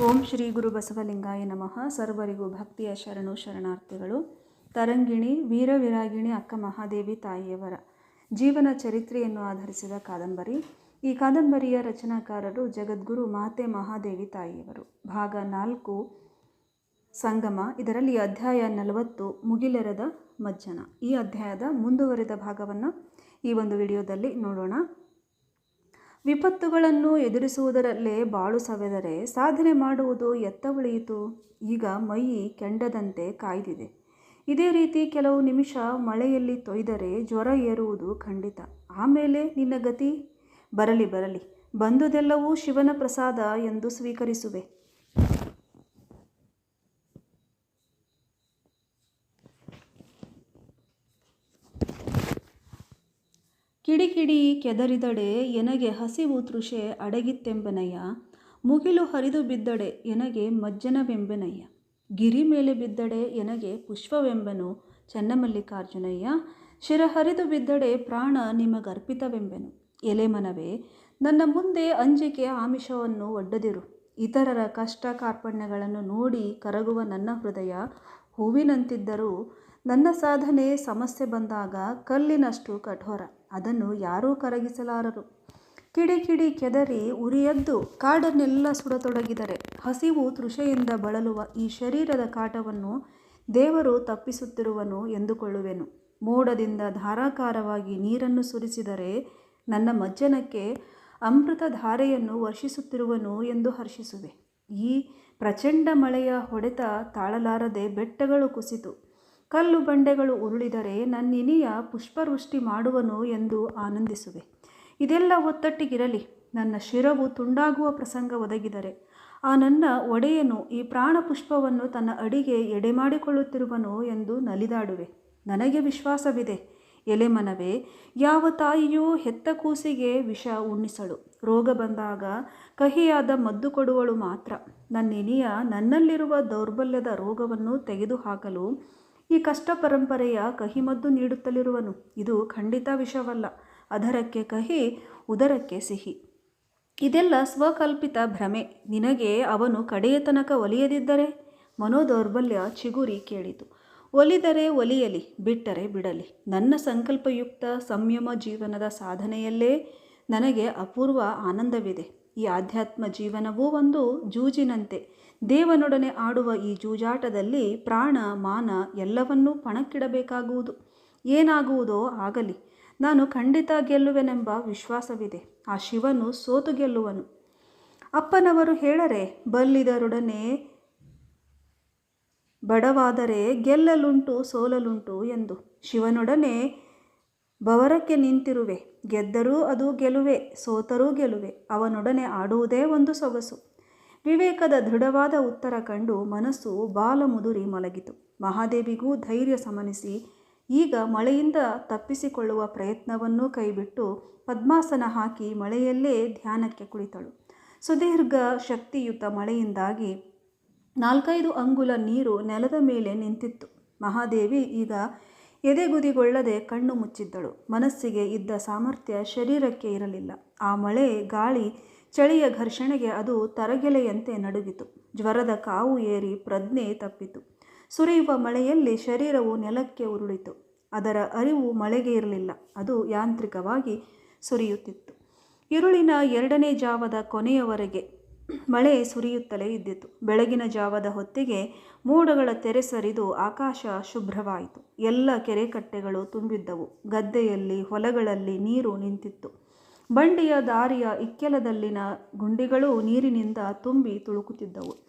ಓಂ ಶ್ರೀ ಗುರು ಬಸವಲಿಂಗಾಯ ನಮಃ. ಸರ್ವರಿಗೂ ಭಕ್ತಿಯ ಶರಣು ಶರಣಾರ್ಥಿಗಳು. ತರಂಗಿಣಿ ವೀರವಿರಾಗಿಣಿ ಅಕ್ಕ ಮಹಾದೇವಿ ತಾಯಿಯವರ ಜೀವನ ಚರಿತ್ರೆಯನ್ನು ಆಧರಿಸಿದ ಕಾದಂಬರಿ. ಈ ಕಾದಂಬರಿಯ ರಚನಾಕಾರರು ಜಗದ್ಗುರು ಮಾತೆ ಮಹಾದೇವಿ ತಾಯಿಯವರು. ಭಾಗ ನಾಲ್ಕು, ಸಂಗಮ. ಇದರಲ್ಲಿ ಅಧ್ಯಾಯ ನಲವತ್ತು, ಮುಗಿಲೆರದ ಮಜ್ಜನ. ಈ ಅಧ್ಯಾಯದ ಮುಂದುವರೆದ ಭಾಗವನ್ನು ಈ ಒಂದು ವಿಡಿಯೋದಲ್ಲಿ ನೋಡೋಣ. ವಿಪತ್ತುಗಳನ್ನು ಎದುರಿಸುವುದರಲ್ಲೇ ಬಾಳು ಸವೆದರೆ ಸಾಧನೆ ಮಾಡುವುದು ಎತ್ತ ಉಳಿಯಿತು ಈಗ ಮೈ ಕೆಂಡದಂತೆ ಕಾಯ್ದಿದೆ. ಇದೇ ರೀತಿ ಕೆಲವು ನಿಮಿಷ ಮಳೆಯಲ್ಲಿ ತೊಯ್ದರೆ ಜ್ವರ ಏರುವುದು ಖಂಡಿತ. ಆಮೇಲೆ ನಿನ್ನ ಗತಿ? ಬರಲಿ ಬರಲಿ. ಬಂದುದೆಲ್ಲವೂ ಶಿವನ ಪ್ರಸಾದ ಎಂದು ಸ್ವೀಕರಿಸುವೆ. ಕಿಡಿಕಿಡಿ ಕೆದರಿದಡೆ ಎನಗೆ ಹಸಿವು ತೃಷೆ ಅಡಗಿತ್ತೆಂಬನಯ್ಯ. ಮುಗಿಲು ಹರಿದು ಬಿದ್ದಡೆ ಎನಗೆ ಮಜ್ಜನವೆಂಬೆನಯ್ಯ. ಗಿರಿ ಮೇಲೆ ಬಿದ್ದಡೆ ಎನಗೆ ಪುಷ್ಪವೆಂಬನು ಚನ್ನಮಲ್ಲಿಕಾರ್ಜುನಯ್ಯ. ಶಿರ ಹರಿದು ಬಿದ್ದಡೆ ಪ್ರಾಣ ನಿಮಗರ್ಪಿತವೆಂಬೆನು. ಎಲೆ ಮನವೇ, ನನ್ನ ಮುಂದೆ ಅಂಜಿಕೆ ಆಮಿಷವನ್ನು ಒಡ್ಡದಿರು. ಇತರರ ಕಷ್ಟ ಕಾರ್ಪಣ್ಯಗಳನ್ನು ನೋಡಿ ಕರಗುವ ನನ್ನ ಹೃದಯ ಹೂವಿನಂತಿದ್ದರೂ ನನ್ನ ಸಾಧನೆ ಸಮಸ್ಯೆ ಬಂದಾಗ ಕಲ್ಲಿನಷ್ಟು ಕಠೋರ. ಅದನ್ನು ಯಾರೂ ಕರಗಿಸಲಾರರು. ಕಿಡಿ ಕಿಡಿ ಕೆದರಿ ಉರಿಯದ್ದು ಕಾಡನ್ನೆಲ್ಲ ಸುಡತೊಡಗಿದರೆ. ಹಸಿವು ತೃಷೆಯಿಂದ ಬಳಲುವ ಈ ಶರೀರದ ಕಾಟವನ್ನು ದೇವರು ತಪ್ಪಿಸುತ್ತಿರುವನು ಎಂದುಕೊಳ್ಳುವೆನು. ಮೋಡದಿಂದ ಧಾರಾಕಾರವಾಗಿ ನೀರನ್ನು ಸುರಿಸಿದರೆ ನನ್ನ ಮಜ್ಜನಕ್ಕೆ ಅಮೃತ ಧಾರೆಯನ್ನು ವರ್ಷಿಸುತ್ತಿರುವನು ಎಂದು ಹರ್ಷಿಸುವೆ. ಈ ಪ್ರಚಂಡ ಮಳೆಯ ಹೊಡೆತ ತಾಳಲಾರದೆ ಬೆಟ್ಟಗಳು ಕುಸಿತು. ಕಲ್ಲು ಬಂಡೆಗಳು ಉರುಳಿದರೆ ನನ್ನಿನಿಯ ಪುಷ್ಪವೃಷ್ಟಿ ಮಾಡುವನು ಎಂದು ಆನಂದಿಸುವೆ. ಇದೆಲ್ಲ ಒತ್ತಟ್ಟಿಗಿರಲಿ. ನನ್ನ ಶಿರವು ತುಂಡಾಗುವ ಪ್ರಸಂಗ ಒದಗಿದರೆ. ಆ ನನ್ನ ಒಡೆಯನು ಈ ಪ್ರಾಣಪುಷ್ಪವನ್ನು ತನ್ನ ಅಡಿಗೆ ಎಡೆಮಾಡಿಕೊಳ್ಳುತ್ತಿರುವನು ಎಂದು ನಲಿದಾಡುವೆ. ನನಗೆ ವಿಶ್ವಾಸವಿದೆ. ಎಲೆಮನವೇ, ಯಾವ ತಾಯಿಯೂ ಹೆತ್ತ ಕೂಸಿಗೆ ವಿಷ ಉಣ್ಣಿಸಳು. ರೋಗ ಬಂದಾಗ ಕಹಿಯಾದ ಮದ್ದು ಕೊಡುವಳು ಮಾತ್ರ. ನನ್ನಿನಿಯ ನನ್ನಲ್ಲಿರುವ ದೌರ್ಬಲ್ಯದ ರೋಗವನ್ನು ತೆಗೆದುಹಾಕಲು ಈ ಕಷ್ಟ ಪರಂಪರೆಯ ಕಹಿಮದ್ದು ನೀಡುತ್ತಲಿರುವನು. ಇದು ಖಂಡಿತ ವಿಷವಲ್ಲ. ಅದರಕ್ಕೆ ಕಹಿ, ಉದರಕ್ಕೆ ಸಿಹಿ. ಇದೆಲ್ಲ ಸ್ವಕಲ್ಪಿತ ಭ್ರಮೆ. ನಿನಗೆ ಅವನು ಕಡೆಯ ತನಕ ಒಲಿಯದಿದ್ದರೆ? ಮನೋದೌರ್ಬಲ್ಯ ಚಿಗುರಿ ಕೇಳಿತು. ಒಲಿದರೆ ಒಲಿಯಲಿ, ಬಿಟ್ಟರೆ ಬಿಡಲಿ. ನನ್ನ ಸಂಕಲ್ಪಯುಕ್ತ ಸಂಯಮ ಜೀವನದ ಸಾಧನೆಯಲ್ಲೇ ನನಗೆ ಅಪೂರ್ವ ಆನಂದವಿದೆ. ಈ ಆಧ್ಯಾತ್ಮ ಜೀವನವೂ ಒಂದು ಜೂಜಿನಂತೆ. ದೇವನೊಡನೆ ಆಡುವ ಈ ಜೂಜಾಟದಲ್ಲಿ ಪ್ರಾಣ, ಮಾನ ಎಲ್ಲವನ್ನೂ ಪಣಕ್ಕಿಡಬೇಕಾಗುವುದು. ಏನಾಗುವುದೋ ಆಗಲಿ. ನಾನು ಖಂಡಿತ ಗೆಲ್ಲುವೆನೆಂಬ ವಿಶ್ವಾಸವಿದೆ. ಆ ಶಿವನು ಸೋತು ಗೆಲ್ಲುವನು. ಅಪ್ಪನವರು ಹೇಳರೆ, ಬಲ್ಲಿದರೊಡನೆ ಬಡವಾದರೆ ಗೆಲ್ಲಲುಂಟು ಸೋಲಲುಂಟು ಎಂದು. ಶಿವನೊಡನೆ ಬವರಕ್ಕೆ ನಿಂತಿರುವೆ, ಗೆದ್ದರೂ ಅದು ಗೆಲುವೆ, ಸೋತರೂ ಗೆಲುವೆ, ಅವನೊಡನೆ ಆಡುವುದೇ ಒಂದು ಸೊಗಸು. ವಿವೇಕದ ದೃಢವಾದ ಉತ್ತರ ಕಂಡು ಮನಸ್ಸು ಬಾಲ ಮುದುರಿ ಮಲಗಿತು. ಮಹಾದೇವಿಗೂ ಧೈರ್ಯ ಸಮನಿಸಿ, ಈಗ ಮಳೆಯಿಂದ ತಪ್ಪಿಸಿಕೊಳ್ಳುವ ಪ್ರಯತ್ನವನ್ನೂ ಕೈಬಿಟ್ಟು ಪದ್ಮಾಸನ ಹಾಕಿ ಮಳೆಯಲ್ಲೇ ಧ್ಯಾನಕ್ಕೆ ಕುಳಿತಳು. ಸುದೀರ್ಘ ಶಕ್ತಿಯುತ ಮಳೆಯಿಂದಾಗಿ ನಾಲ್ಕೈದು ಅಂಗುಲ ನೀರು ನೆಲದ ಮೇಲೆ ನಿಂತಿತ್ತು. ಮಹಾದೇವಿ ಈಗ ಎದೆಗುದಿಗೊಳ್ಳದೆ ಕಣ್ಣು ಮುಚ್ಚಿದ್ದಳು. ಮನಸ್ಸಿಗೆ ಇದ್ದ ಸಾಮರ್ಥ್ಯ ಶರೀರಕ್ಕೆ ಇರಲಿಲ್ಲ. ಆ ಮಳೆ, ಗಾಳಿ, ಚಳಿಯ ಘರ್ಷಣೆಗೆ ಅದು ತರಗೆಲೆಯಂತೆ ನಡುಗಿತು. ಜ್ವರದ ಕಾವು ಏರಿ ಪ್ರಜ್ಞೆ ತಪ್ಪಿತು. ಸುರಿಯುವ ಮಳೆಯಲ್ಲಿ ಶರೀರವು ನೆಲಕ್ಕೆ ಉರುಳಿತು. ಅದರ ಅರಿವು ಮಳೆಗೆ ಇರಲಿಲ್ಲ. ಅದು ಯಾಂತ್ರಿಕವಾಗಿ ಸುರಿಯುತ್ತಿತ್ತು. ಇರುಳಿನ ಎರಡನೇ ಜಾವದ ಕೊನೆಯವರೆಗೆ ಮಳೆ ಸುರಿಯುತ್ತಲೇ ಇದ್ದಿತು. ಬೆಳಗಿನ ಜಾವದ ಹೊತ್ತಿಗೆ ಮೋಡಗಳ ತೆರೆ ಸರಿದು ಆಕಾಶ ಶುಭ್ರವಾಯಿತು. ಎಲ್ಲ ಕೆರೆಕಟ್ಟೆಗಳು ತುಂಬಿದ್ದವು. ಗದ್ದೆಯಲ್ಲಿ, ಹೊಲಗಳಲ್ಲಿ ನೀರು ನಿಂತಿತ್ತು. ಬಂಡಿಯ ದಾರಿಯ ಇಕ್ಕೆಲದಲ್ಲಿನ ಗುಂಡಿಗಳು ನೀರಿನಿಂದ ತುಂಬಿ ತುಳುಕುತ್ತಿದ್ದವು.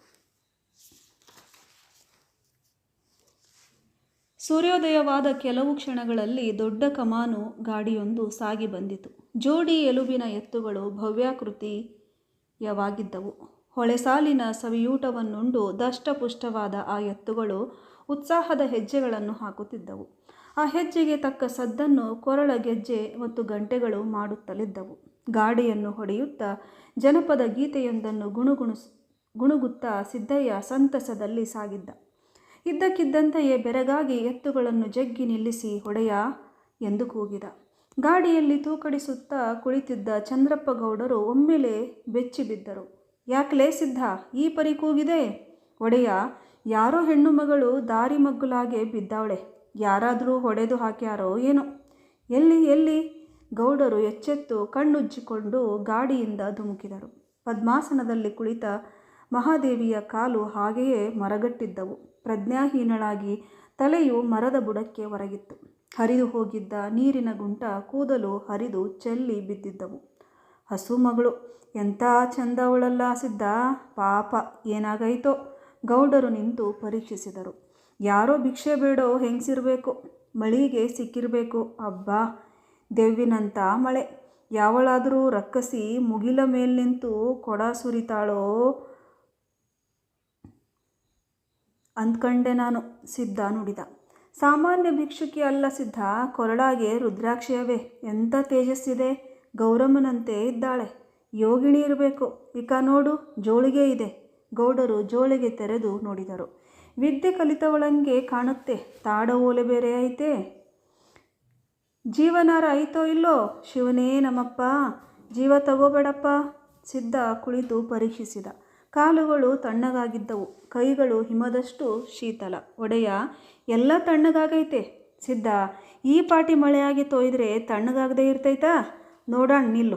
ಸೂರ್ಯೋದಯವಾದ ಕೆಲವು ಕ್ಷಣಗಳಲ್ಲಿ ದೊಡ್ಡ ಕಮಾನು ಗಾಡಿಯೊಂದು ಸಾಗಿ ಬಂದಿತು. ಜೋಡಿ ಎಲುಬಿನ ಎತ್ತುಗಳು ಭವ್ಯಾಕೃತಿಯವಾಗಿದ್ದವು ಹೊಳೆಸಾಲಿನ ಸವಿಯೂಟವನ್ನುಂಡು ದಷ್ಟಪುಷ್ಟವಾದ ಆ ಎತ್ತುಗಳು ಉತ್ಸಾಹದ ಹೆಜ್ಜೆಗಳನ್ನು ಹಾಕುತ್ತಿದ್ದವು. ಆ ಹೆಜ್ಜೆಗೆ ತಕ್ಕ ಸದ್ದನ್ನು ಕೊರಳ ಗೆಜ್ಜೆ ಮತ್ತು ಗಂಟೆಗಳು ಮಾಡುತ್ತಲಿದ್ದವು. ಗಾಡಿಯನ್ನು ಹೊಡೆಯುತ್ತಾ ಜನಪದ ಗೀತೆಯೊಂದನ್ನು ಗುಣುಗುಣಿಸ್, ಗುಣುಗುತ್ತಾ ಸಿದ್ದಯ್ಯ ಸಂತಸದಲ್ಲಿ ಸಾಗಿದ್ದ. ಇದ್ದಕ್ಕಿದ್ದಂತೆಯೇ ಬೆರಗಾಗಿ ಎತ್ತುಗಳನ್ನು ಜಗ್ಗಿ ನಿಲ್ಲಿಸಿ, ಹೊಡೆಯ ಎಂದು ಕೂಗಿದ. ಗಾಡಿಯಲ್ಲಿ ತೂಕಡಿಸುತ್ತಾ ಕುಳಿತಿದ್ದ ಚಂದ್ರಪ್ಪ ಗೌಡರು ಒಮ್ಮೆಲೆ ಬೆಚ್ಚಿ ಬಿದ್ದರು. ಯಾಕಲೇ ಸಿದ್ಧ? ಈ ಪರಿ ಕೂಗಿದೆ? ಒಡೆಯ, ಯಾರೋ ಹೆಣ್ಣು ಮಗಳು ದಾರಿ ಮಗ್ಗುಲಾಗೆ ಬಿದ್ದವಳೆ. ಯಾರಾದರೂ ಹೊಡೆದು ಹಾಕ್ಯಾರೋ ಏನೋ. ಎಲ್ಲಿ ಎಲ್ಲಿ? ಗೌಡರು ಎಚ್ಚೆತ್ತು ಕಣ್ಣುಜ್ಜಿಕೊಂಡು ಗಾಡಿಯಿಂದ ಧುಮುಕಿದರು. ಪದ್ಮಾಸನದಲ್ಲಿ ಕುಳಿತ ಮಹಾದೇವಿಯ ಕಾಲು ಹಾಗೆಯೇ ಮರಗಟ್ಟಿದ್ದವು. ಪ್ರಜ್ಞಾಹೀನಳಾಗಿ ತಲೆಯು ಮರದ ಬುಡಕ್ಕೆ ಹೊರಗಿತ್ತು ಹರಿದು ಹೋಗಿದ್ದ ನೀರಿನ ಗುಂಟ ಕೂದಲು ಹರಿದು ಚೆಲ್ಲಿ ಬಿದ್ದಿದ್ದವು. ಹಸು ಮಗಳು, ಎಂಥ ಚಂದವಳಲ್ಲ ಸಿದ್ಧ ಪಾಪ, ಏನಾಗೈತೋ? ಗೌಡರು ನಿಂತು ಪರೀಕ್ಷಿಸಿದರು. ಯಾರೋ ಭಿಕ್ಷೆ ಬೇಡೋ ಹೆಂಗ್ಸಿರ್ಬೇಕು? ಮಳಿಗೆ ಸಿಕ್ಕಿರಬೇಕು. ಅಬ್ಬಾ, ದೆವ್ವಿನಂಥ ಮಳೆ. ಯಾವಳಾದರೂ ರಕ್ಕಸಿ ಮುಗಿಲ ಮೇಲೆ ನಿಂತು ಕೊಡ ಸುರಿತಾಳೋ? ಅಂದ್ಕಂಡೆ ನಾನು ಸಿದ್ಧ ನುಡಿದ. ಸಾಮಾನ್ಯ ಭಿಕ್ಷುಕಿ ಅಲ್ಲ ಸಿದ್ಧ. ಕೊರಳಾಗೆ ರುದ್ರಾಕ್ಷಿಯವೇ. ಎಂಥ ತೇಜಸ್ಸಿದೆ. ಗೌರಮ್ಮನಂತೆ ಇದ್ದಾಳೆ. ಯೋಗಿಣಿ ಇರಬೇಕು. ಇಕ ನೋಡು, ಜೋಳಿಗೆ ಇದೆ. ಗೌಡರು ಜೋಳಿಗೆ ತೆರೆದು ನೋಡಿದರು. ವಿದ್ಯೆ ಕಲಿತವಳಂಗೆ ಕಾಣುತ್ತೆ. ತಾಡ ಓಲೆ ಬೇರೆ ಐತೆ. ಜೀವನಾರ ಐತೋ ಇಲ್ಲೋ? ಶಿವನೇ ನಮ್ಮಪ್ಪ. ಜೀವ ತಗೋಬೇಡಪ್ಪ. ಸಿದ್ಧ ಕುಳಿತು ಪರೀಕ್ಷಿಸಿದ. ಕಾಲುಗಳು ತಣ್ಣಗಾಗಿದ್ದವು, ಕೈಗಳು ಹಿಮದಷ್ಟು ಶೀತಲ. ಒಡೆಯ, ಎಲ್ಲ ತಣ್ಣಗಾಗೈತೆ. ಸಿದ್ಧ, ಈ ಪಾಟಿ ಮಳೆಯಾಗಿ ತೊಯ್ದರೆ ತಣ್ಣಗಾಗದೇ ಇರ್ತೈತಾ? ನೋಡೋಣ, ನಿಲ್ಲು.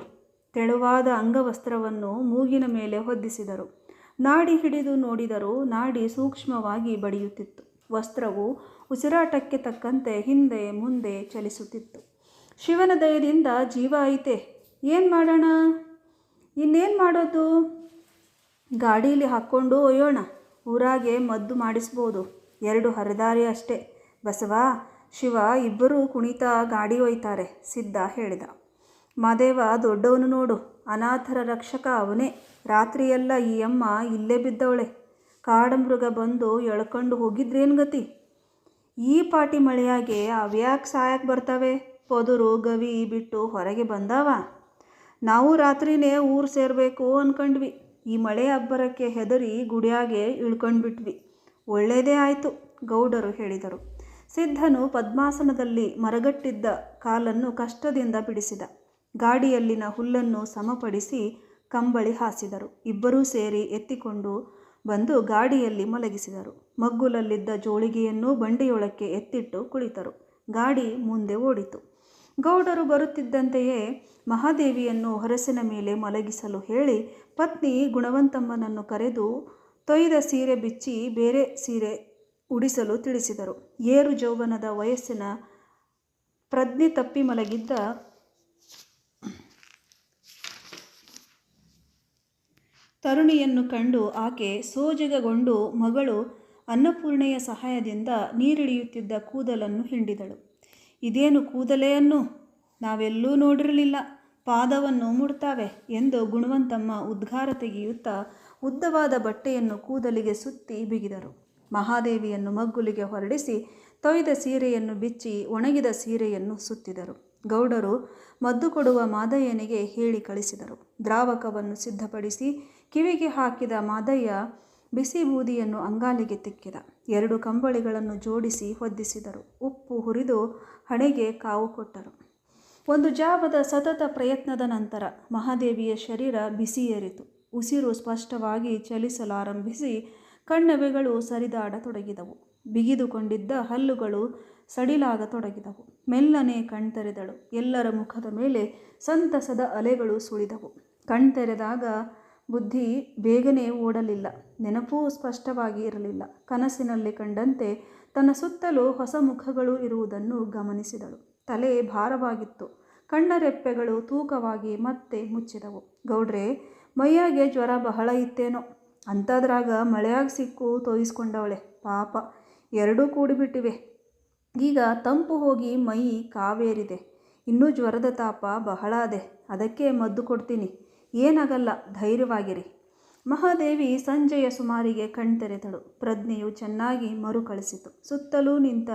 ತೆಳುವಾದ ಅಂಗವಸ್ತ್ರವನ್ನು ಮೂಗಿನ ಮೇಲೆ ಹೊದ್ದಿಸಿದರು. ನಾಡಿ ಹಿಡಿದು ನೋಡಿದರೂ ನಾಡಿ ಸೂಕ್ಷ್ಮವಾಗಿ ಬಡಿಯುತ್ತಿತ್ತು. ವಸ್ತ್ರವು ಉಸಿರಾಟಕ್ಕೆ ತಕ್ಕಂತೆ ಹಿಂದೆ ಮುಂದೆ ಚಲಿಸುತ್ತಿತ್ತು. ಶಿವನ ದಯದಿಂದ ಜೀವ ಐತೆ. ಏನು ಮಾಡೋಣ? ಇನ್ನೇನು ಮಾಡೋದು? ಗಾಡೀಲಿ ಹಾಕ್ಕೊಂಡು ಒಯ್ಯೋಣ ಊರಾಗೆ ಮದ್ದು ಮಾಡಿಸ್ಬೋದು. ಎರಡು ಹರಿದಾರಿ ಅಷ್ಟೇ. ಬಸವ, ಶಿವ ಇಬ್ಬರೂ ಕುಣಿತ ಗಾಡಿ ಒಯ್ತಾರೆ, ಸಿದ್ಧ ಹೇಳಿದ. ಮಾದೇವ, ದೊಡ್ಡವನು ನೋಡು. ಅನಾಥರ ರಕ್ಷಕ ಅವನೇ. ರಾತ್ರಿಯೆಲ್ಲ ಈ ಅಮ್ಮ ಇಲ್ಲೇ ಬಿದ್ದವಳೆ. ಕಾಡಮೃಗ ಬಂದು ಎಳ್ಕೊಂಡು ಹೋಗಿದ್ರೇನು ಗತಿ? ಈ ಪಾಟಿ ಮಳೆಯಾಗೆ ಅವ್ಯಾಕೆ ಸಾಯಕ್ಕೆ ಬರ್ತವೆ? ಪೊದರು ಗವಿ ಬಿಟ್ಟು ಹೊರಗೆ ಬಂದಾವ? ನಾವು ರಾತ್ರಿನೇ ಊರು ಸೇರಬೇಕು ಅಂದ್ಕೊಂಡ್ವಿ ಈ ಮಳೆ ಅಬ್ಬರಕ್ಕೆ ಹೆದರಿ ಗುಡಿಯಾಗೆ ಇಳ್ಕೊಂಡ್ಬಿಟ್ವಿ. ಒಳ್ಳೆಯದೇ ಆಯಿತು, ಗೌಡರು ಹೇಳಿದರು. ಸಿದ್ಧನು ಪದ್ಮಾಸನದಲ್ಲಿ ಮರಗಟ್ಟಿದ್ದ ಕಾಲನ್ನು ಕಷ್ಟದಿಂದ ಬಿಡಿಸಿದ. ಗಾಡಿಯಲ್ಲಿನ ಹುಲ್ಲನ್ನು ಸಮಪಡಿಸಿ ಕಂಬಳಿ ಹಾಸಿದರು. ಇಬ್ಬರೂ ಸೇರಿ ಎತ್ತಿಕೊಂಡು ಬಂದು ಗಾಡಿಯಲ್ಲಿ ಮಲಗಿಸಿದರು. ಮಗ್ಗುಲಲ್ಲಿದ್ದ ಜೋಳಿಗೆಯನ್ನು ಬಂಡಿಯೊಳಕ್ಕೆ ಎತ್ತಿಟ್ಟು ಕುಳಿತರು. ಗಾಡಿ ಮುಂದೆ ಓಡಿತು. ಗೌಡರು ಬರುತ್ತಿದ್ದಂತೆಯೇ ಮಹಾದೇವಿಯನ್ನು ಹೊರಸಿನ ಮೇಲೆ ಮಲಗಿಸಲು ಹೇಳಿ ಪತ್ನಿ ಗುಣವಂತಮ್ಮನನ್ನು ಕರೆದು ತೊಯ್ದ ಸೀರೆ ಬಿಚ್ಚಿ ಬೇರೆ ಸೀರೆ ಉಡಿಸಲು ತಿಳಿಸಿದರು. ಏರು ಜೌವನದ ವಯಸ್ಸಿನ ಪ್ರಜ್ಞೆ ತಪ್ಪಿ ಮಲಗಿದ್ದ ತರುಣಿಯನ್ನು ಕಂಡು ಆಕೆ ಸೋಜಿಗಗೊಂಡು ಮಗಳು ಅನ್ನಪೂರ್ಣೆಯ ಸಹಾಯದಿಂದ ನೀರಿಳಿಯುತ್ತಿದ್ದ ಕೂದಲನ್ನು ಹಿಂಡಿದಳು. ಇದೇನು ಕೂದಲೆಯನ್ನು ನಾವೆಲ್ಲೂ ನೋಡಿರಲಿಲ್ಲ. ಪಾದವನ್ನು ಮುಡ್ತಾವೆ ಎಂದು ಗುಣವಂತಮ್ಮ ಉದ್ಗಾರ ತೆಗೆಯುತ್ತಾ ಉದ್ದವಾದ ಬಟ್ಟೆಯನ್ನು ಕೂದಲಿಗೆ ಸುತ್ತಿ ಬಿಗಿದರು. ಮಹಾದೇವಿಯನ್ನು ಮಗ್ಗುಲಿಗೆ ಹೊರಡಿಸಿ ತೊಯ್ದ ಸೀರೆಯನ್ನು ಬಿಚ್ಚಿ ಒಣಗಿದ ಸೀರೆಯನ್ನು ಸುತ್ತಿದರು. ಗೌಡರು ಮದ್ದು ಕೊಡುವ ಮಾದಯ್ಯನಿಗೆ ಹೇಳಿ ಕಳಿಸಿದರು. ದ್ರಾವಕವನ್ನು ಸಿದ್ಧಪಡಿಸಿ ಕಿವಿಗೆ ಹಾಕಿದ ಮಾದಯ್ಯ ಬಿಸಿ ಬೂದಿಯನ್ನು ಅಂಗಾಲಿಗೆ ತಿಕ್ಕಿದ. ಎರಡು ಕಂಬಳಿಗಳನ್ನು ಜೋಡಿಸಿ ಹೊದ್ದಿಸಿದರು. ಉಪ್ಪು ಹುರಿದು ಹಣೆಗೆ ಕಾವು ಕೊಟ್ಟರು. ಒಂದು ಜಾಬದ ಸತತ ಪ್ರಯತ್ನದ ನಂತರ ಮಹಾದೇವಿಯ ಶರೀರ ಬಿಸಿಯೇರಿತು. ಉಸಿರು ಸ್ಪಷ್ಟವಾಗಿ ಚಲಿಸಲಾರಂಭಿಸಿ ಕಣ್ಣವೆಗಳು ಸರಿದಾಡತೊಡಗಿದವು. ಬಿಗಿದುಕೊಂಡಿದ್ದ ಹಲ್ಲುಗಳು ಸಡಿಲಾಗತೊಡಗಿದವು. ಮೆಲ್ಲನೆ ಕಣ್ತೆರೆದಳು. ಎಲ್ಲರ ಮುಖದ ಮೇಲೆ ಸಂತಸದ ಅಲೆಗಳು ಸುಳಿದವು. ಕಣ್ತೆರೆದಾಗ ಬುದ್ಧಿ ಬೇಗನೆ ಓಡಲಿಲ್ಲ. ನೆನಪೂ ಸ್ಪಷ್ಟವಾಗಿ ಇರಲಿಲ್ಲ. ಕನಸಿನಲ್ಲಿ ಕಂಡಂತೆ ತನ್ನ ಸುತ್ತಲೂ ಹೊಸ ಮುಖಗಳು ಇರುವುದನ್ನು ಗಮನಿಸಿದಳು. ತಲೆ ಭಾರವಾಗಿತ್ತು. ಕಣ್ಣರೆಪ್ಪೆಗಳು ತೂಕವಾಗಿ ಮತ್ತೆ ಮುಚ್ಚಿದವು. ಗೌಡ್ರೆ, ಮೈಯಾಗೆ ಜ್ವರ ಬಹಳ ಇತ್ತೇನೋ. ಅಂಥದ್ರಾಗ ಮಳೆಯಾಗ ಸಿಕ್ಕು ತೋಯಿಸ್ಕೊಂಡವಳೆ. ಪಾಪ, ಎರಡೂ ಕೂಡಿಬಿಟ್ಟಿವೆ. ಈಗ ತಂಪು ಹೋಗಿ ಮೈ ಕಾವೇರಿದೆ. ಇನ್ನೂ ಜ್ವರದ ತಾಪ ಬಹಳ ಅದೆ. ಅದಕ್ಕೆ ಮದ್ದು ಕೊಡ್ತೀನಿ. ಏನಾಗಲ್ಲ, ಧೈರ್ಯವಾಗಿರಿ. ಮಹಾದೇವಿ ಸಂಜೆಯ ಸುಮಾರಿಗೆ ಕಣ್ತೆರೆದಳು. ಪ್ರಜ್ಞೆಯು ಚೆನ್ನಾಗಿ ಮರುಕಳಿಸಿತು. ಸುತ್ತಲೂ ನಿಂತ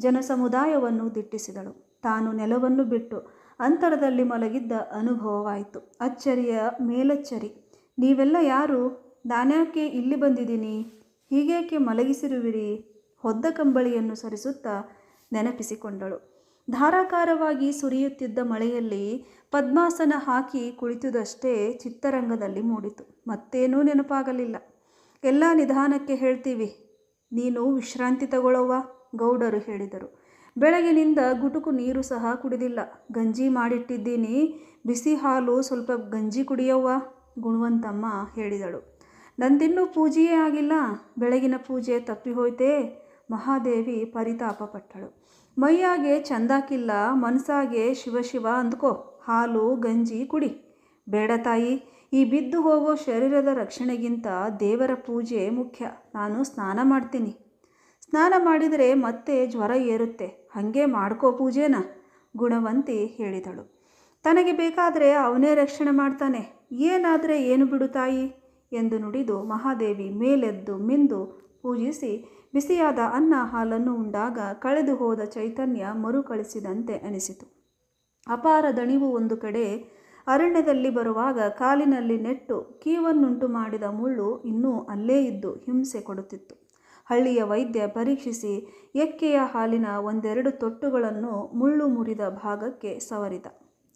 ಜನಸಮುದಾಯವನ್ನು ದಿಟ್ಟಿಸಿದಳು. ತಾನು ನೆಲವನ್ನು ಬಿಟ್ಟು ಅಂತರದಲ್ಲಿ ಮಲಗಿದ್ದ ಅನುಭವವಾಯಿತು. ಅಚ್ಚರಿಯ ಮೇಲಚ್ಚರಿ. ನೀವೆಲ್ಲ ಯಾರು? ನಾನ್ಯಾಕೆ ಇಲ್ಲಿ ಬಂದಿದ್ದೀನಿ? ಹೀಗೇಕೆ ಮಲಗಿಸಿರುವಿರಿ? ಹೊದ್ದ ಕಂಬಳಿಯನ್ನು ಸರಿಸುತ್ತಾ ನೆನಪಿಸಿಕೊಂಡಳು. ಧಾರಾಕಾರವಾಗಿ ಸುರಿಯುತ್ತಿದ್ದ ಮಳೆಯಲ್ಲಿ ಪದ್ಮಾಸನ ಹಾಕಿ ಕುಳಿತುದಷ್ಟೇ ಚಿತ್ತರಂಗದಲ್ಲಿ ಮೂಡಿತು. ಮತ್ತೇನೂ ನೆನಪಾಗಲಿಲ್ಲ. ಎಲ್ಲ ನಿಧಾನಕ್ಕೆ ಹೇಳ್ತೀವಿ. ನೀನು ವಿಶ್ರಾಂತಿ ತಗೊಳ್ಳೋವ ಗೌಡರು ಹೇಳಿದರು. ಬೆಳಗಿನಿಂದ ಗುಟುಕು ನೀರು ಸಹ ಕುಡಿದಿಲ್ಲ. ಗಂಜಿ ಮಾಡಿಟ್ಟಿದ್ದೀನಿ. ಬಿಸಿ ಹಾಲು ಸ್ವಲ್ಪ ಗಂಜಿ ಕುಡಿಯವ್ವ, ಗುಣವಂತಮ್ಮ ಹೇಳಿದಳು. ನಂದಿನ್ನೂ ಪೂಜೆಯೇ ಆಗಿಲ್ಲ. ಬೆಳಗಿನ ಪೂಜೆ ತಪ್ಪಿ ಹೋಯ್ತೇ ಮಹಾದೇವಿ ಪರಿತಾಪ ಪಟ್ಟಳು ಮೈಯಾಗೆ ಚಂದಾಕಿಲ್ಲ, ಮನಸ್ಸಾಗೆ ಶಿವಶಿವ ಅಂದ್ಕೋ, ಹಾಲು, ಗಂಜಿ ಕುಡಿ. ಬೇಡ ತಾಯಿ, ಈ ಬಿದ್ದು ಹೋಗೋ ಶರೀರದ ರಕ್ಷಣೆಗಿಂತ ದೇವರ ಪೂಜೆ ಮುಖ್ಯ. ನಾನು ಸ್ನಾನ ಮಾಡ್ತೀನಿ. ಸ್ನಾನ ಮಾಡಿದರೆ ಮತ್ತೆ ಜ್ವರ ಏರುತ್ತೆ. ಹಾಗೆ ಮಾಡ್ಕೋ ಪೂಜೆನ, ಗುಣವಂತಿ ಹೇಳಿದಳು. ತನಗೆ ಬೇಕಾದರೆ ಅವನೇ ರಕ್ಷಣೆ ಮಾಡ್ತಾನೆ. ಏನಾದರೆ ಏನು ಬಿಡು ತಾಯಿ, ಎಂದು ನುಡಿದು ಮಹಾದೇವಿ ಮೇಲೆದ್ದು ಮಿಂದು ಪೂಜಿಸಿ ಬಿಸಿಯಾದ ಅನ್ನ ಹಾಲನ್ನು ಉಂಡಾಗ ಕಳೆದು ಹೋದ ಚೈತನ್ಯ ಮರುಕಳಿಸಿದಂತೆ ಅನಿಸಿತು. ಅಪಾರ ದಣಿವು ಒಂದು ಕಡೆ ಅರಣ್ಯದಲ್ಲಿ ಬರುವಾಗ ಕಾಲಿನಲ್ಲಿ ನೆಟ್ಟು ಕೀವನ್ನುಂಟು ಮಾಡಿದ ಮುಳ್ಳು ಇನ್ನೂ ಅಲ್ಲೇ ಇದ್ದು ಹಿಂಸೆ ಕೊಡುತ್ತಿತ್ತು. ಹಳ್ಳಿಯ ವೈದ್ಯ ಪರೀಕ್ಷಿಸಿ ಎಕ್ಕೆಯ ಹಾಲಿನ ಒಂದೆರಡು ತೊಟ್ಟುಗಳನ್ನು ಮುಳ್ಳು ಮುರಿದ ಭಾಗಕ್ಕೆ ಸವರಿದ.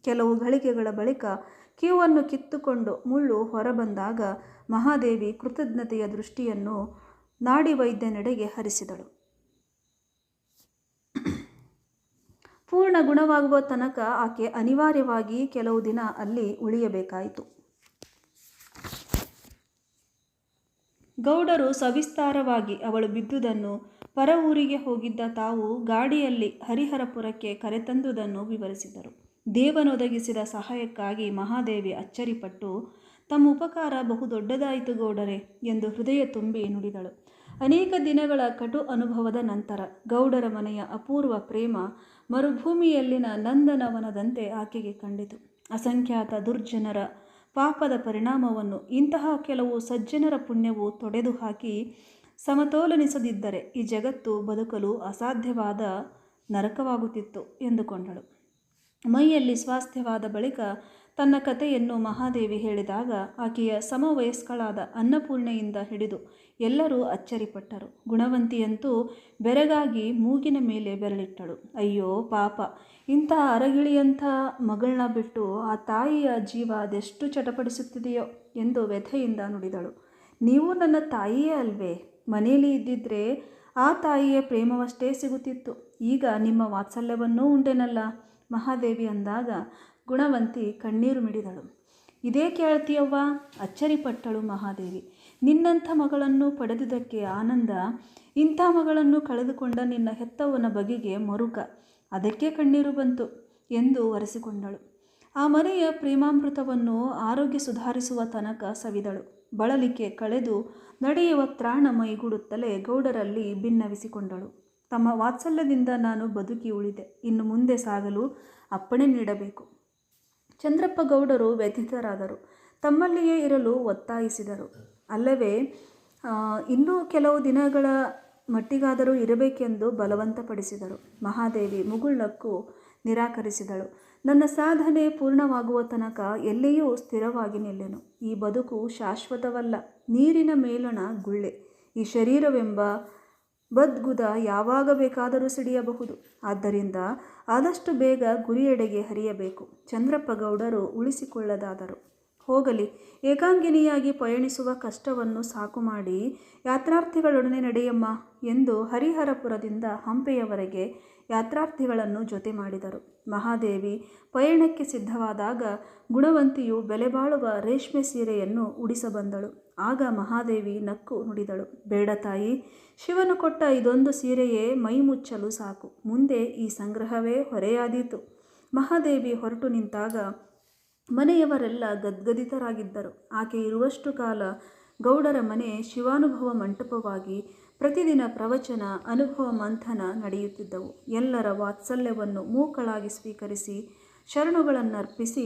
ಕೆಲವು ಗಳಿಗೆಗಳ ಬಳಿಕ ಕೀವನ್ನು ಕಿತ್ತುಕೊಂಡು ಮುಳ್ಳು ಹೊರಬಂದಾಗ ಮಹಾದೇವಿ ಕೃತಜ್ಞತೆಯ ದೃಷ್ಟಿಯನ್ನು ನಾಡಿ ವೈದ್ಯನೆಡೆಗೆ ಹರಿಸಿದಳು. ಪೂರ್ಣ ಗುಣವಾಗುವ ತನಕ ಆಕೆ ಅನಿವಾರ್ಯವಾಗಿ ಕೆಲವು ದಿನ ಅಲ್ಲಿ ಉಳಿಯಬೇಕಾಯಿತು. ಗೌಡರು ಸವಿಸ್ತಾರವಾಗಿ ಅವಳು ಬಿದ್ದುದನ್ನು ಪರ ಊರಿಗೆ ಹೋಗಿದ್ದ ತಾವು ಗಾಡಿಯಲ್ಲಿ ಹರಿಹರಪುರಕ್ಕೆ ಕರೆತಂದುದನ್ನು ವಿವರಿಸಿದರು. ದೇವನೊದಗಿಸಿದ ಸಹಾಯಕ್ಕಾಗಿ ಮಹಾದೇವಿ ಅಚ್ಚರಿಪಟ್ಟು, ತಮ್ಮ ಉಪಕಾರ ಬಹುದೊಡ್ಡದಾಯಿತು ಗೌಡರೇ ಎಂದು ಹೃದಯ ತುಂಬಿ ನುಡಿದಳು. ಅನೇಕ ದಿನಗಳ ಕಟು ಅನುಭವದ ನಂತರ ಗೌಡರ ಮನೆಯ ಅಪೂರ್ವ ಪ್ರೇಮ ಮರುಭೂಮಿಯಲ್ಲಿನ ನಂದನವನದಂತೆ ಆಕೆಗೆ ಕಂಡಿತು. ಅಸಂಖ್ಯಾತ ದುರ್ಜನರ ಪಾಪದ ಪರಿಣಾಮವನ್ನು ಇಂತಹ ಕೆಲವು ಸಜ್ಜನರ ಪುಣ್ಯವು ತೊಡೆದು ಹಾಕಿ ಸಮತೋಲನಿಸದಿದ್ದರೆ ಈ ಜಗತ್ತು ಬದುಕಲು ಅಸಾಧ್ಯವಾದ ನರಕವಾಗುತ್ತಿತ್ತು ಎಂದುಕೊಂಡಳು. ಮೈಯಲ್ಲಿ ಸ್ವಾಸ್ಥ್ಯವಾದ ಬಳಿಕ ತನ್ನ ಕಥೆಯನ್ನು ಮಹಾದೇವಿ ಹೇಳಿದಾಗ ಆಕೆಯ ಸಮವಯಸ್ಕಳಾದ ಅನ್ನಪೂರ್ಣೆಯಿಂದ ಹಿಡಿದು ಎಲ್ಲರೂ ಅಚ್ಚರಿಪಟ್ಟರು. ಗುಣವಂತಿಯಂತೂ ಬೆರಗಾಗಿ ಮೂಗಿನ ಮೇಲೆ ಬೆರಳಿಟ್ಟಳು. ಅಯ್ಯೋ ಪಾಪ, ಇಂಥ ಅರಗಿಳಿಯಂಥ ಮಗಳನ್ನ ಬಿಟ್ಟು ಆ ತಾಯಿಯ ಜೀವ ಅದೆಷ್ಟು ಚಟಪಡಿಸುತ್ತಿದೆಯೋ ಎಂದು ವ್ಯಥೆಯಿಂದ ನುಡಿದಳು. ನೀವು ನನ್ನ ತಾಯಿಯೇ ಅಲ್ವೇ? ಮನೆಯಲ್ಲಿ ಇದ್ದಿದ್ರೆ ಆ ತಾಯಿಯ ಪ್ರೇಮವಷ್ಟೇ ಸಿಗುತ್ತಿತ್ತು. ಈಗ ನಿಮ್ಮ ವಾತ್ಸಲ್ಯವನ್ನೂ ಉಂಡೆನಲ್ಲ ಮಹಾದೇವಿ ಅಂದಾಗ ಗುಣವಂತಿ ಕಣ್ಣೀರು ಮಿಡಿದಳು. ಇದೇ ಕೇಳ್ತೀಯವ್ವ? ಅಚ್ಚರಿಪಟ್ಟಳು ಮಹಾದೇವಿ. ನಿನ್ನಂಥ ಮಗಳನ್ನು ಪಡೆದುದಕ್ಕೆ ಆನಂದ, ಇಂಥ ಮಗಳನ್ನು ಕಳೆದುಕೊಂಡ ನಿನ್ನ ಹೆತ್ತವನ ಬಗೆಗೆ ಮರುಕ. ಅದಕ್ಕೆ ಕಣ್ಣೀರು ಬಂತು ಎಂದು ಒರೆಸಿಕೊಂಡಳು. ಆ ಮನೆಯ ಪ್ರೇಮಾಮೃತವನ್ನು ಆರೋಗ್ಯ ಸುಧಾರಿಸುವ ತನಕ ಸವಿದಳು. ಬಳಲಿಕೆ ಕಳೆದು ನಡೆಯುವ ತ್ರಾಣ ಮೈಗೂಡುತ್ತಲೇ ಗೌಡರಲ್ಲಿ ಭಿನ್ನವಿಸಿಕೊಂಡಳು ತಮ್ಮ ವಾತ್ಸಲ್ಯದಿಂದ ನಾನು ಬದುಕಿ ಉಳಿದೆ. ಇನ್ನು ಮುಂದೆ ಸಾಗಲು ಅಪ್ಪಣೆ ನೀಡಬೇಕು. ಚಂದ್ರಪ್ಪ ಗೌಡರು ವ್ಯಥಿತರಾದರು. ತಮ್ಮಲ್ಲಿಯೇ ಇರಲು ಒತ್ತಾಯಿಸಿದರು. ಅಲ್ಲವೇ ಇನ್ನೂ ಕೆಲವು ದಿನಗಳ ಮಟ್ಟಿಗಾದರೂ ಇರಬೇಕೆಂದು ಬಲವಂತಪಡಿಸಿದರು. ಮಹಾದೇವಿ ಮುಗುಳ್ಳಕ್ಕೂ ನಿರಾಕರಿಸಿದಳು. ನನ್ನ ಸಾಧನೆ ಪೂರ್ಣವಾಗುವ ತನಕ ಎಲ್ಲಿಯೂ ಸ್ಥಿರವಾಗಿ ನಿಲ್ಲೆನು. ಈ ಬದುಕು ಶಾಶ್ವತವಲ್ಲ. ನೀರಿನ ಮೇಲಣ ಗುಳ್ಳೆ. ಈ ಶರೀರವೆಂಬ ಬದ್ಗುದ ಯಾವಾಗ ಬೇಕಾದರೂ ಸಿಡಿಯಬಹುದು. ಆದ್ದರಿಂದ ಆದಷ್ಟು ಬೇಗ ಗುರಿಯೆಡೆಗೆ ಹರಿಯಬೇಕು. ಚಂದ್ರಪ್ಪ ಗೌಡರು ಉಳಿಸಿಕೊಳ್ಳದಾದರು. ಹೋಗಲಿ, ಏಕಾಂಗಿನಿಯಾಗಿ ಪಯಣಿಸುವ ಕಷ್ಟವನ್ನು ಸಾಕು ಮಾಡಿ ಯಾತ್ರಾರ್ಥಿಗಳೊಡನೆ ನಡೆಯಮ್ಮ ಎಂದು ಹರಿಹರಪುರದಿಂದ ಹಂಪೆಯವರೆಗೆ ಯಾತ್ರಾರ್ಥಿಗಳನ್ನು ಜೊತೆ ಮಾಡಿದರು. ಮಹಾದೇವಿ ಪಯಣಕ್ಕೆ ಸಿದ್ಧವಾದಾಗ ಗುಣವಂತಿಯು ಬೆಲೆಬಾಳುವ ರೇಷ್ಮೆ ಸೀರೆಯನ್ನು ಉಡಿಸಬಂದಳು. ಆಗ ಮಹಾದೇವಿ ನಕ್ಕು ನುಡಿದಳು. ಬೇಡ ತಾಯಿ, ಶಿವನು ಕೊಟ್ಟ ಇದೊಂದು ಸೀರೆಯೇ ಮೈ ಮುಚ್ಚಲು ಸಾಕು. ಮುಂದೆ ಈ ಸಂಗ್ರಹವೇ ಹೊರೆಯಾದೀತು. ಮಹಾದೇವಿ ಹೊರಟು ನಿಂತಾಗ ಮನೆಯವರೆಲ್ಲ ಗದ್ಗದಿತರಾಗಿದ್ದರು. ಆಕೆ ಇರುವಷ್ಟು ಕಾಲ ಗೌಡರ ಮನೆ ಶಿವಾನುಭವ ಮಂಟಪವಾಗಿ ಪ್ರತಿದಿನ ಪ್ರವಚನ, ಅನುಭವ, ಮಂಥನ ನಡೆಯುತ್ತಿದ್ದವು. ಎಲ್ಲರ ವಾತ್ಸಲ್ಯವನ್ನು ಮೂಕಳಾಗಿ ಸ್ವೀಕರಿಸಿ ಶರಣುಗಳನ್ನರ್ಪಿಸಿ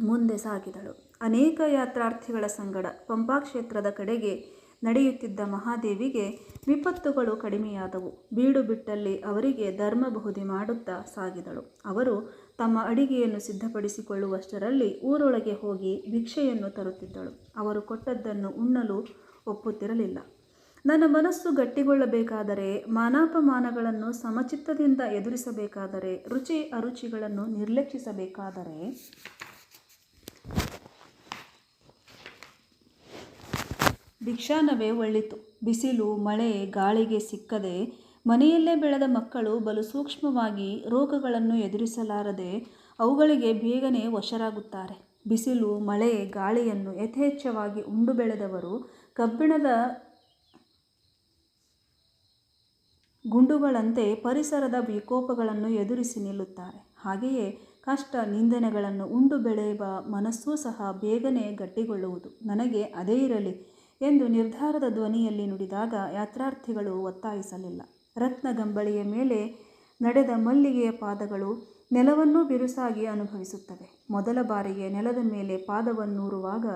ಮುಂದೆ ಸಾಗಿದಳು. ಅನೇಕ ಯಾತ್ರಾರ್ಥಿಗಳ ಸಂಗಡ ಪಂಪಾಕ್ಷೇತ್ರದ ಕಡೆಗೆ ನಡೆಯುತ್ತಿದ್ದ ಮಹಾದೇವಿಗೆ ವಿಪತ್ತುಗಳು ಕಡಿಮೆಯಾದವು. ಬೀಡು ಬಿಟ್ಟಲ್ಲಿ ಅವರಿಗೆ ಧರ್ಮಬಹುದಿ ಮಾಡುತ್ತಾ ಸಾಗಿದಳು. ಅವರು ತಮ್ಮ ಅಡಿಗೆಯನ್ನು ಸಿದ್ಧಪಡಿಸಿಕೊಳ್ಳುವಷ್ಟರಲ್ಲಿ ಊರೊಳಗೆ ಹೋಗಿ ಭಿಕ್ಷೆಯನ್ನು ತರುತ್ತಿದ್ದಳು. ಅವರು ಕೊಟ್ಟದ್ದನ್ನು ಉಣ್ಣಲು ಒಪ್ಪುತ್ತಿರಲಿಲ್ಲ. ನನ್ನ ಮನಸ್ಸು ಗಟ್ಟಿಗೊಳ್ಳಬೇಕಾದರೆ ಮಾನಾಪಮಾನಗಳನ್ನು ಸಮಚಿತ್ತದಿಂದ ಎದುರಿಸಬೇಕಾದರೆ ರುಚಿ ಅರುಚಿಗಳನ್ನು ನಿರ್ಲಕ್ಷಿಸಬೇಕಾದರೆ ಭಿಕ್ಷಾನವೇ ಒಳ್ಳಿತು. ಬಿಸಿಲು, ಮಳೆ, ಗಾಳಿಗೆ ಸಿಕ್ಕದೆ ಮನೆಯಲ್ಲೇ ಬೆಳೆದ ಮಕ್ಕಳು ಬಲು ಸೂಕ್ಷ್ಮವಾಗಿ ರೋಗಗಳನ್ನು ಎದುರಿಸಲಾರದೆ ಅವುಗಳಿಗೆ ಬೇಗನೆ ವಶರಾಗುತ್ತಾರೆ. ಬಿಸಿಲು, ಮಳೆ, ಗಾಳಿಯನ್ನು ಯಥೇಚ್ಛವಾಗಿ ಉಂಡು ಬೆಳೆದವರು ಕಬ್ಬಿಣದ ಗುಂಡುಗಳಂತೆ ಪರಿಸರದ ವಿಕೋಪಗಳನ್ನು ಎದುರಿಸಿ ನಿಲ್ಲುತ್ತಾರೆ. ಹಾಗೆಯೇ ಕಷ್ಟ, ನಿಂದನೆಗಳನ್ನು ಉಂಡು ಬೆಳೆಯುವ ಮನಸ್ಸೂ ಸಹ ಬೇಗನೆ ಗಟ್ಟಿಗೊಳ್ಳುವುದು. ನನಗೆ ಅದೇ ಇರಲಿ ಎಂದು ನಿರ್ಧಾರದ ಧ್ವನಿಯಲ್ಲಿ ನುಡಿದಾಗ ಯಾತ್ರಾರ್ಥಿಗಳು ಒತ್ತಾಯಿಸಲಿಲ್ಲ. ರತ್ನಗಂಬಳಿಯ ಮೇಲೆ ನಡೆದ ಮಲ್ಲಿಗೆಯ ಪಾದಗಳು ನೆಲವನ್ನು ಬಿರುಸಾಗಿ ಅನುಭವಿಸುತ್ತವೆ. ಮೊದಲ ಬಾರಿಗೆ ನೆಲದ ಮೇಲೆ ಪಾದವನ್ನೂರುವಾಗ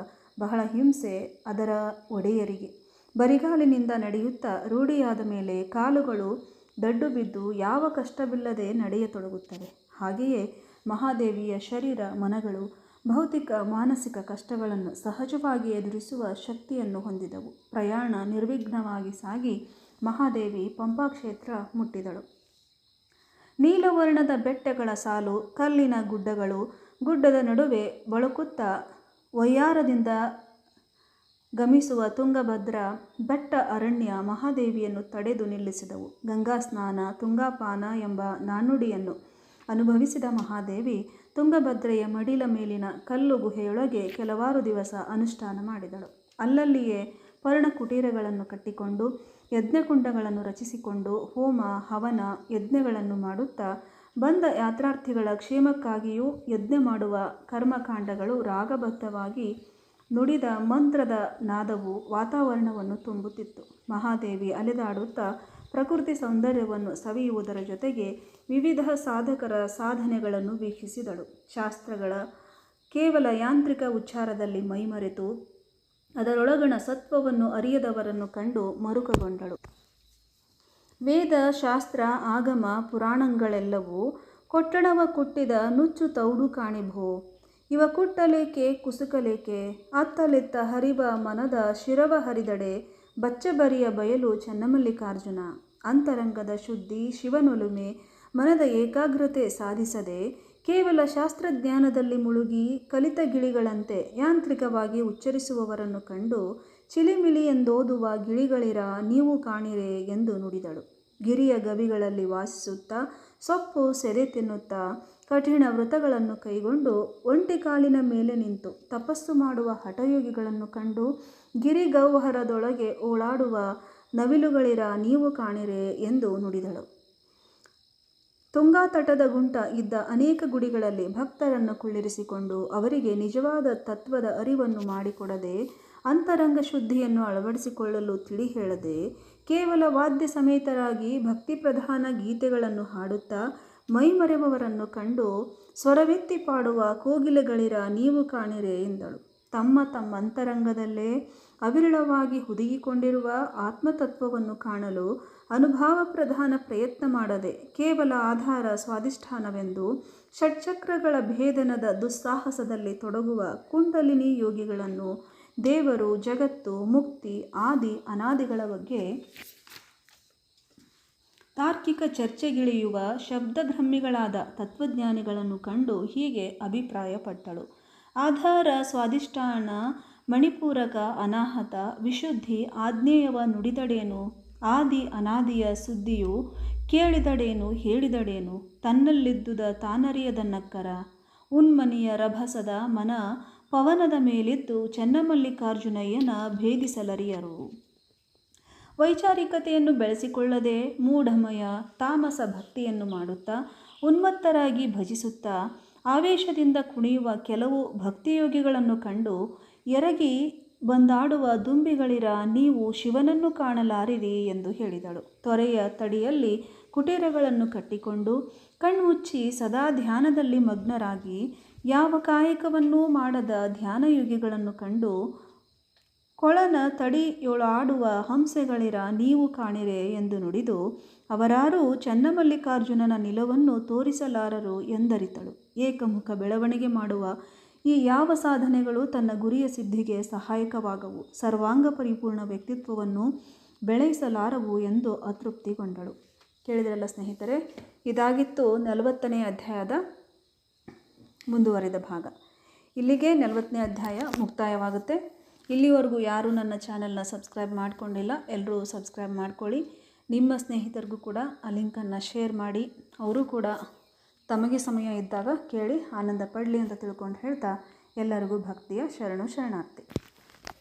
ಬಹಳ ಹಿಂಸೆ ಅದರ ಒಡೆಯರಿಗೆ. ಬರಿಗಾಲಿನಿಂದ ನಡೆಯುತ್ತಾ ರೂಢಿಯಾದ ಮೇಲೆ ಕಾಲುಗಳು ದಡ್ಡು ಬಿದ್ದು ಯಾವ ಕಷ್ಟವಿಲ್ಲದೆ ನಡೆಯತೊಡಗುತ್ತವೆ. ಹಾಗೆಯೇ ಮಹಾದೇವಿಯ ಶರೀರ, ಮನಗಳು ಭೌತಿಕ, ಮಾನಸಿಕ ಕಷ್ಟಗಳನ್ನು ಸಹಜವಾಗಿ ಎದುರಿಸುವ ಶಕ್ತಿಯನ್ನು ಹೊಂದಿದವು. ಪ್ರಯಾಣ ನಿರ್ವಿಘ್ನವಾಗಿ ಸಾಗಿ ಮಹಾದೇವಿ ಪಂಪಾಕ್ಷೇತ್ರ ಮುಟ್ಟಿದಳು. ನೀಲವರ್ಣದ ಬೆಟ್ಟಗಳ ಸಾಲು, ಕಲ್ಲಿನ ಗುಡ್ಡಗಳು ಗುಡ್ಡದ ನಡುವೆ ಬಳುಕುತ್ತಾ ವಯ್ಯಾರದಿಂದ ಗಮಿಸುವ ತುಂಗಭದ್ರ ಬೆಟ್ಟ ಅರಣ್ಯ ಮಹಾದೇವಿಯನ್ನು ತಡೆದು ನಿಲ್ಲಿಸಿದವು. ಗಂಗಾ ಸ್ನಾನ, ತುಂಗಾಪಾನ ಎಂಬ ನಾಣ್ಣುಡಿಯನ್ನು ಅನುಭವಿಸಿದ ಮಹಾದೇವಿ ತುಂಗಭದ್ರೆಯ ಮಡಿಲ ಮೇಲಿನ ಕಲ್ಲು ಗುಹೆಯೊಳಗೆ ಕೆಲವಾರು ದಿವಸ ಅನುಷ್ಠಾನ ಮಾಡಿದಳು. ಅಲ್ಲಲ್ಲಿಯೇ ಪರ್ಣಕುಟೀರಗಳನ್ನು ಕಟ್ಟಿಕೊಂಡು, ಯಜ್ಞಕುಂಡಗಳನ್ನು ರಚಿಸಿಕೊಂಡು, ಹೋಮ, ಹವನ, ಯಜ್ಞಗಳನ್ನು ಮಾಡುತ್ತಾ, ಬಂದ ಯಾತ್ರಾರ್ಥಿಗಳ ಕ್ಷೇಮಕ್ಕಾಗಿಯೂ ಯಜ್ಞ ಮಾಡುವ ಕರ್ಮಕಾಂಡಗಳು ರಾಗಬದ್ಧವಾಗಿ ನುಡಿದ ಮಂತ್ರದ ನಾದವು ವಾತಾವರಣವನ್ನು ತುಂಬುತ್ತಿತ್ತು. ಮಹಾದೇವಿ ಅಲೆದಾಡುತ್ತಾ ಪ್ರಕೃತಿ ಸೌಂದರ್ಯವನ್ನು ಸವಿಯುವುದರ ಜೊತೆಗೆ ವಿವಿಧ ಸಾಧಕರ ಸಾಧನೆಗಳನ್ನು ವೀಕ್ಷಿಸಿದಳು. ಶಾಸ್ತ್ರಗಳ ಕೇವಲ ಯಾಂತ್ರಿಕ ಉಚ್ಚಾರದಲ್ಲಿ ಮೈಮರೆತು ಅದರೊಳಗಣ ಸತ್ವವನ್ನು ಅರಿಯದವರನ್ನು ಕಂಡು ಮರುಕಗೊಂಡಳು. ವೇದ, ಶಾಸ್ತ್ರ, ಆಗಮ, ಪುರಾಣಗಳೆಲ್ಲವೂ ಕೊಟ್ಟಣವ ಕುಟ್ಟಿದ ನುಚ್ಚು ತೌಡು ಕಾಣಿಭೋ. ಇವ ಕುಟ್ಟಲೇಕೆ, ಕುಸುಕಲೇಕೆ? ಅತ್ತಲೆತ್ತ ಹರಿವ ಮನದ ಶಿರವ ಹರಿದಡೆ ಬಚ್ಚಬರಿಯ ಬಯಲು ಚನ್ನಮಲ್ಲಿಕಾರ್ಜುನ. ಅಂತರಂಗದ ಶುದ್ಧಿ ಶಿವನೊಲುಮೆ, ಮನದ ಏಕಾಗ್ರತೆ ಸಾಧಿಸದೆ, ಕೇವಲ ಶಾಸ್ತ್ರಜ್ಞಾನದಲ್ಲಿ ಮುಳುಗಿ ಕಲಿತ ಗಿಳಿಗಳಂತೆ ಯಾಂತ್ರಿಕವಾಗಿ ಉಚ್ಚರಿಸುವವರನ್ನು ಕಂಡು ಚಿಲಿಮಿಲಿ ಎಂದೋದುವ ಗಿಳಿಗಳಿರ ನೀವು ಕಾಣಿರೆ ಎಂದು ನುಡಿದಳು. ಗಿರಿಯ ಗವಿಗಳಲ್ಲಿ ವಾಸಿಸುತ್ತಾ ಸೊಪ್ಪು ಸೆದೆ ತಿನ್ನುತ್ತಾ ಕಠಿಣ ವ್ರತಗಳನ್ನು ಕೈಗೊಂಡು ಒಂಟಿ ಕಾಲಿನ ಮೇಲೆ ನಿಂತು ತಪಸ್ಸು ಮಾಡುವ ಹಠಯೋಗಿಗಳನ್ನು ಕಂಡು ಗಿರಿಗೌಹರದೊಳಗೆ ಓಳಾಡುವ ನವಿಲುಗಳಿರ ನೀವು ಕಾಣಿರೆ ಎಂದು ನುಡಿದಳು. ತುಂಗಾ ತಟದ ಗುಂಟ ಇದ್ದ ಅನೇಕ ಗುಡಿಗಳಲ್ಲಿ ಭಕ್ತರನ್ನು ಕುಳ್ಳಿರಿಸಿಕೊಂಡು ಅವರಿಗೆ ನಿಜವಾದ ತತ್ವದ ಅರಿವನ್ನು ಮಾಡಿಕೊಡದೆ ಅಂತರಂಗ ಶುದ್ಧಿಯನ್ನು ಅಳವಡಿಸಿಕೊಳ್ಳಲು ತಿಳಿ ಹೇಳದೆ ಕೇವಲ ವಾದ್ಯ ಸಮೇತರಾಗಿ ಭಕ್ತಿ ಪ್ರಧಾನ ಗೀತೆಗಳನ್ನು ಹಾಡುತ್ತಾ ಮೈಮರೆಯುವವರನ್ನು ಕಂಡು ಸ್ವರವೆತ್ತಿ ಪಾಡುವ ಕೋಗಿಲೆಗಳಿರ ನೀವು ಕಾಣಿರೆ ಎಂದಳು. ತಮ್ಮ ತಮ್ಮ ಅಂತರಂಗದಲ್ಲೇ ಅವಿರಳವಾಗಿ ಹುದುಗಿಕೊಂಡಿರುವ ಆತ್ಮತತ್ವವನ್ನು ಕಾಣಲು ಅನುಭಾವ ಪ್ರಧಾನ ಪ್ರಯತ್ನ ಮಾಡದೆ ಕೇವಲ ಆಧಾರ ಸ್ವಾಧಿಷ್ಠಾನವೆಂದು ಷಟ್ಚಕ್ರಗಳ ಭೇದನದ ದುಸ್ಸಾಹಸದಲ್ಲಿ ತೊಡಗುವ ಕುಂಡಲಿನಿ ಯೋಗಿಗಳನ್ನು ದೇವರು, ಜಗತ್ತು, ಮುಕ್ತಿ, ಆದಿ, ಅನಾದಿಗಳ ಬಗ್ಗೆ ತಾರ್ಕಿಕ ಚರ್ಚೆಗಿಳಿಯುವ ಶಬ್ದಭ್ರಮ್ಮಿಗಳಾದ ತತ್ವಜ್ಞಾನಿಗಳನ್ನು ಕಂಡು ಹೀಗೆ ಅಭಿಪ್ರಾಯಪಟ್ಟಳು. ಆಧಾರ ಸ್ವಾಧಿಷ್ಠಾನ, ಮಣಿಪೂರಕ ಅನಾಹತ, ವಿಶುದ್ಧಿ, ಆಜ್ಞೇಯವ ನುಡಿದಡೇನು? ಆದಿ ಅನಾದಿಯ ಸುದ್ದಿಯು ಕೇಳಿದಡೇನು, ಹೇಳಿದಡೇನು? ತನ್ನಲ್ಲಿದ್ದುದ ತಾನರಿಯದ ನಕ್ಕರ ಉನ್ಮನಿಯ ರಭಸದ ಮನ ಪವನದ ಮೇಲಿದ್ದು ಚೆನ್ನಮಲ್ಲಿಕಾರ್ಜುನಯ್ಯನ ಭೇದಿಸಲರಿಯರು. ವೈಚಾರಿಕತೆಯನ್ನು ಬೆಳೆಸಿಕೊಳ್ಳದೆ ಮೂಢಮಯ ತಾಮಸ ಭಕ್ತಿಯನ್ನು ಮಾಡುತ್ತಾ ಉನ್ಮತ್ತರಾಗಿ ಭಜಿಸುತ್ತಾ ಆವೇಶದಿಂದ ಕುಣಿಯುವ ಕೆಲವು ಭಕ್ತಿಯೋಗಿಗಳನ್ನು ಕಂಡು ಎರಗಿ ಬಂದಾಡುವ ದುಂಬಿಗಳಿರ ನೀವು ಶಿವನನ್ನು ಕಾಣಲಾರಿರಿ ಎಂದು ಹೇಳಿದಳು. ತೊರೆಯ ತಡಿಯಲ್ಲಿ ಕುಟೀರಗಳನ್ನು ಕಟ್ಟಿಕೊಂಡು ಕಣ್ಮುಚ್ಚಿ ಸದಾ ಧ್ಯಾನದಲ್ಲಿ ಮಗ್ನರಾಗಿ ಯಾವ ಕಾಯಕವನ್ನೂ ಮಾಡದ ಧ್ಯಾನಯೋಗಿಗಳನ್ನು ಕಂಡು ಕೊಳನ ತಡಿಯೊಳಾಡುವ ಹಂಸೆಗಳಿರ ನೀವು ಕಾಣಿರೆ ಎಂದು ನುಡಿದು ಅವರಾರು ಚನ್ನಮಲ್ಲಿಕಾರ್ಜುನನ ನಿಲವನ್ನು ತೋರಿಸಲಾರರು ಎಂದರಿತಳು. ಏಕಮುಖ ಬೆಳವಣಿಗೆ ಮಾಡುವ ಈ ಯಾವ ಸಾಧನೆಗಳು ತನ್ನ ಗುರಿಯ ಸಿದ್ಧಿಗೆ ಸಹಾಯಕವಾಗವು? ಸರ್ವಾಂಗ ಪರಿಪೂರ್ಣ ವ್ಯಕ್ತಿತ್ವವನ್ನು ಬೆಳೆಸಲಾರವು ಎಂದು ಅತೃಪ್ತಿಗೊಂಡಳು. ಕೇಳಿದ್ರಲ್ಲ ಸ್ನೇಹಿತರೆ, ಇದಾಗಿತ್ತು ನಲವತ್ತನೇ ಅಧ್ಯಾಯದ ಮುಂದುವರೆದ ಭಾಗ. ಇಲ್ಲಿಗೆ ನಲವತ್ತನೇ ಅಧ್ಯಾಯ ಮುಕ್ತಾಯವಾಗುತ್ತೆ. ಇಲ್ಲಿವರೆಗೂ ಯಾರೂ ನನ್ನ ಚಾನಲ್ನ ಸಬ್ಸ್ಕ್ರೈಬ್ ಮಾಡಿಕೊಂಡಿಲ್ಲ ಎಲ್ಲರೂ ಸಬ್ಸ್ಕ್ರೈಬ್ ಮಾಡ್ಕೊಳ್ಳಿ. ನಿಮ್ಮ ಸ್ನೇಹಿತರಿಗೂ ಕೂಡ ಆ ಲಿಂಕನ್ನು ಶೇರ್ ಮಾಡಿ. ಅವರು ಕೂಡ ತಮಗೆ ಸಮಯ ಇದ್ದಾಗ ಕೇಳಿ ಆನಂದ ಪಡಲಿ ಅಂತ ತಿಳ್ಕೊಂಡು ಹೇಳ್ತಾ ಎಲ್ಲರಿಗೂ ಭಕ್ತಿಯ ಶರಣು ಶರಣಾರ್ಥಿ.